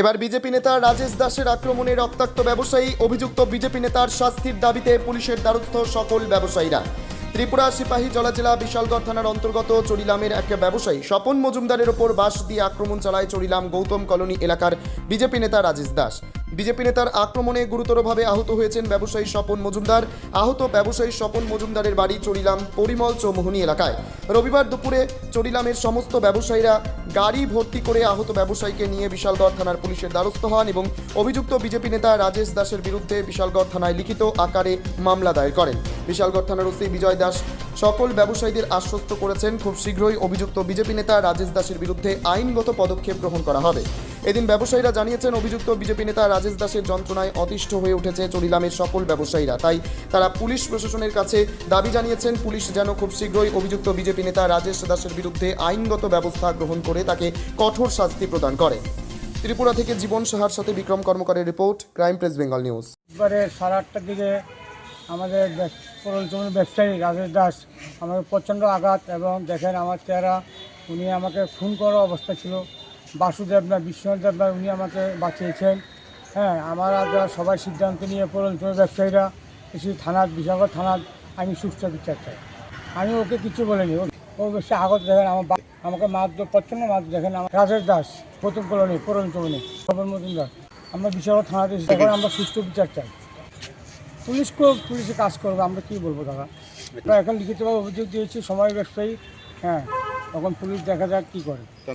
এবার বিজেপি নেতা রাজেশ দাসের আক্রমণে রক্তাক্ত ব্যবসায়ী অভিযুক্ত বিজেপি নেতার শাস্তির দাবিতে পুলিশের দ্বারস্থ সকল ব্যবসায়ীরা। ত্রিপুরা সিপাহী জলা জেলা বিশালগড় থানার অন্তর্গত চরিলামের এক ব্যবসায়ী স্বপন মজুমদারের ওপর বাস দিয়ে আক্রমণ চালায় চরিলাম গৌতম কলোনি এলাকার বিজেপি নেতা রাজেশ দাস। বিজেপি নেতার আক্রমণে গুরুতরভাবে আহত হয়েছেন ব্যবসায়ী স্বপন মজুমদার। আহত ব্যবসায়ী স্বপন মজুমদারের বাড়ি চড়িলাম পরিমল চৌমোহনী এলাকায়। রবিবার দুপুরে চড়িলামের সমস্ত ব্যবসায়ীরা গাড়ি ভর্তি করে আহত ব্যবসায়ীকে নিয়ে বিশালগড় থানার পুলিশের দ্বারস্থ হন এবং অভিযুক্ত বিজেপি নেতা রাজেশ দাসের বিরুদ্ধে বিশালগড় থানায় লিখিত আকারে মামলা দায়ের করেন। বিশালগড় থানার ওসি বিজয় দাস সকল ব্যবসায়ীদের আশ্বস্ত করেছেন, খুব শীঘ্রই অভিযুক্ত বিজেপি নেতা রাজেশ দাসের বিরুদ্ধে আইনগত পদক্ষেপ গ্রহণ করা হবে। এদিন ব্যবসায়ীরা জানিয়েছেন, অভিযুক্ত বিজেপি নেতা রাজেশ দাসের যন্ত্রণায় অতিষ্ঠ হয়ে উঠেছে চরিলামের সকল ব্যবসায়ীরা। তাই তারা পুলিশ প্রশাসনের কাছে দাবি জানিয়েছেন, পুলিশ যেন খুব শীঘ্রই অভিযুক্ত বিজেপি নেতা রাজেশ দাসের বিরুদ্ধে আইনগত ব্যবস্থা গ্রহণ করে তাকে কঠোর শাস্তি প্রদান করে। ত্রিপুরা থেকে জীবন সাহার সাথে Bikram কর্মকারের report, crime press Bengal news. এবারে সাড়ে আটটার দিকে আমাদের পরলচমের ব্যবসায়ী রাজেশ দাস আমাকে প্রচণ্ড আঘাত এবং দেখেন আমার চেহারা, উনি আমাকে ফোন করার অবস্থা ছিল। বাসুদেব না বিশ্বনাথ না উনি আমাকে বাঁচিয়েছেন। হ্যাঁ আমার আমরা সবাই সিদ্ধান্ত নিয়ে পরলচমের ব্যবসায়ীরা এসে থানার বিশাখা থানার আমি সুস্থ বিচার চাই। আমি ওকে কিছু বলিনি। ও- বেশি আঘাত দেখেন আমার বা- আমাকে মারধর প্রচণ্ড মারধর দেখেন আমার রাজেশ দাস প্রথম কলোনি পরলচমনি সবর মজুমদার আমরা বিশাখা থানাতে এসে এখন আমরা সুস্থ বিচার চাই। পুলিশ পুলিশে কাজ করবে আমরা কি বলব দাদা? এখন লিখিতভাবে অভিযোগ দিয়েছি সময় ব্যবসায়ী। হ্যাঁ তখন পুলিশ দেখা যাক কী করে।